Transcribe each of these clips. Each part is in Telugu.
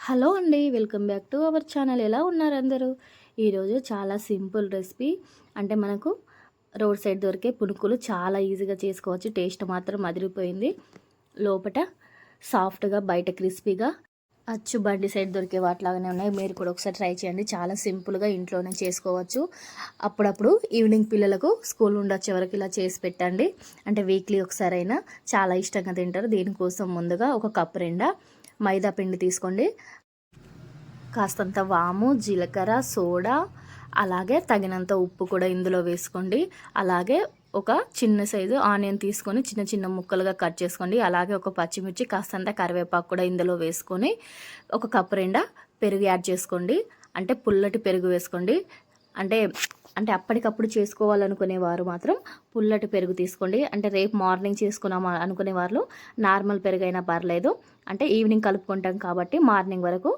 హలో అండి welcome back to our channel. ఎలా ఉన్నారు అందరూ? ఈరోజు చాలా సింపుల్ రెసిపీ. అంటే మనకు రోడ్ సైడ్ దొరికే పునుకులు చాలా ఈజీగా చేసుకోవచ్చు. టేస్ట్ మాత్రం అదిరిపోయింది. లోపట సాఫ్ట్గా బయట క్రిస్పీగా అచ్చు బండి సైడ్ దొరికే వాటిలాగానే ఉన్నాయి. మీరు కూడా ఒకసారి ట్రై చేయండి. చాలా సింపుల్గా ఇంట్లోనే చేసుకోవచ్చు. అప్పుడప్పుడు ఈవినింగ్ పిల్లలకు స్కూల్ నుండి వచ్చే వరకు ఇలా చేసి పెట్టండి. అంటే వీక్లీ ఒకసారైనా చాలా ఇష్టంగా తింటారు. దీనికోసం ముందుగా ఒక కప్ రెండా మైదా పిండి తీసుకోండి. కాస్తంత వాము జీలకర్ర సోడా అలాగే తగినంత ఉప్పు కూడా ఇందులో వేసుకోండి. అలాగే ఒక చిన్న సైజు ఆనియన్ తీసుకొని చిన్న చిన్న ముక్కలుగా కట్ చేసుకోండి. అలాగే ఒక పచ్చిమిర్చి కాస్తంత కరివేపాకు కూడా ఇందులో వేసుకొని ఒక కప్పు రెండా పెరుగు యాడ్ చేసుకోండి. అంటే పుల్లటి పెరుగు వేసుకోండి. అంటే అంటే అప్పటికప్పుడు చేసుకోవాలనుకునే వారు మాత్రం పుల్లటి పెరుగు తీసుకోండి. అంటే రేపు మార్నింగ్ చేసుకున్నాం అనుకునే వాళ్ళు నార్మల్ పెరుగు అయినా పర్లేదు. అంటే ఈవినింగ్ కలుపుకుంటాం కాబట్టి మార్నింగ్ వరకు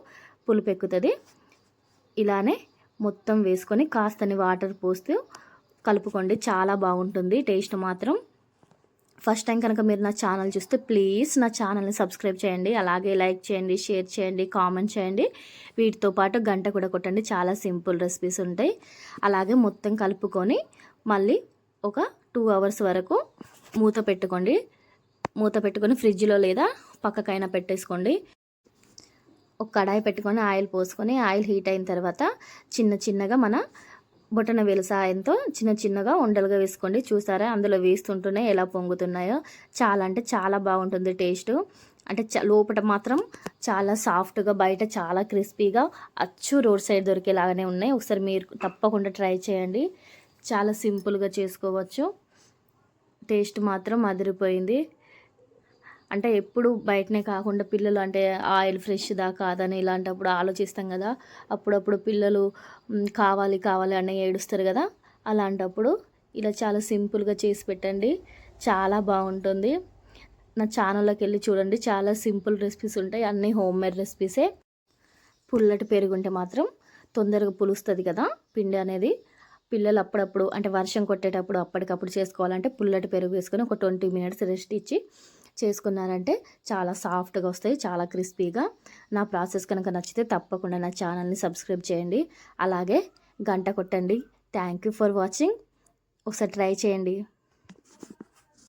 పులుపు ఎక్కుతుంది ఇలానే మొత్తం వేసుకొని కాస్తని వాటర్ పోస్తూ కలుపుకోండి. చాలా బాగుంటుంది. టేస్ట్ మాత్రం ఫస్ట్ టైం కనుక మీరు నా ఛానల్ చూస్తే ప్లీజ్ నా ఛానల్ని సబ్స్క్రైబ్ చేయండి. అలాగే లైక్ చేయండి షేర్ చేయండి కామెంట్ చేయండి. వీటితో పాటు గంట కూడా కొట్టండి. చాలా సింపుల్ రెసిపీస్ ఉంటాయి. అలాగే మొత్తం కలుపుకొని మళ్ళీ ఒక టూ అవర్స్ వరకు మూత పెట్టుకోండి. మూత పెట్టుకొని ఫ్రిడ్జ్లో లేదా పక్కకైనా పెట్టేసుకోండి. ఒక కడాయి పెట్టుకొని ఆయిల్ పోసుకొని ఆయిల్ హీట్ అయిన తర్వాత చిన్న చిన్నగా మన బొటన వేలు సాయంతో చిన్న చిన్నగా ఉండలుగా వేసుకోండి. చూసారా? అందులో వేస్తుంటూనే ఎలా పొంగుతున్నాయో. చాలా అంటే చాలా బాగుంటుంది టేస్ట్. అంటే లోపల మాత్రం చాలా సాఫ్ట్గా బయట చాలా క్రిస్పీగా అచ్చు రోడ్ సైడ్ దొరికేలాగానే ఉన్నాయి. ఒకసారి మీరు తప్పకుండా ట్రై చేయండి. చాలా సింపుల్గా చేసుకోవచ్చు. టేస్ట్ మాత్రం అదిరిపోయింది. అంటే ఎప్పుడు బయటనే కాకుండా పిల్లలు అంటే ఆయిల్ ఫ్రెష్దా కాదని ఇలాంటప్పుడు ఆలోచిస్తాం కదా. అప్పుడప్పుడు పిల్లలు కావాలి కావాలి అని ఏడుస్తారు కదా. అలాంటప్పుడు ఇలా చాలా సింపుల్గా చేసి పెట్టండి. చాలా బాగుంటుంది. నా ఛానల్లోకి వెళ్ళి చూడండి. చాలా సింపుల్ రెసిపీస్ ఉంటాయి. అన్నీ హోమ్ మేడ్ రెసిపీసే. పుల్లటి పెరుగుంటే మాత్రం తొందరగా పులుస్తుంది కదా పిండి అనేది. పిల్లలు అప్పుడప్పుడు అంటే వర్షం కొట్టేటప్పుడు అప్పటికప్పుడు చేసుకోవాలంటే పుల్లటి పెరుగు వేసుకొని ఒక ట్వంటీ మినిట్స్ రెస్ట్ ఇచ్చి చేసుకున్నారంటే చాలా సాఫ్ట్గా వస్తాయి చాలా క్రిస్పీగా. నా ప్రాసెస్ కనుక నచ్చితే తప్పకుండా నా ఛానల్ని సబ్స్క్రైబ్ చేయండి. అలాగే గంట కొట్టండి. Thank you for watching. ఒకసారి ట్రై చేయండి.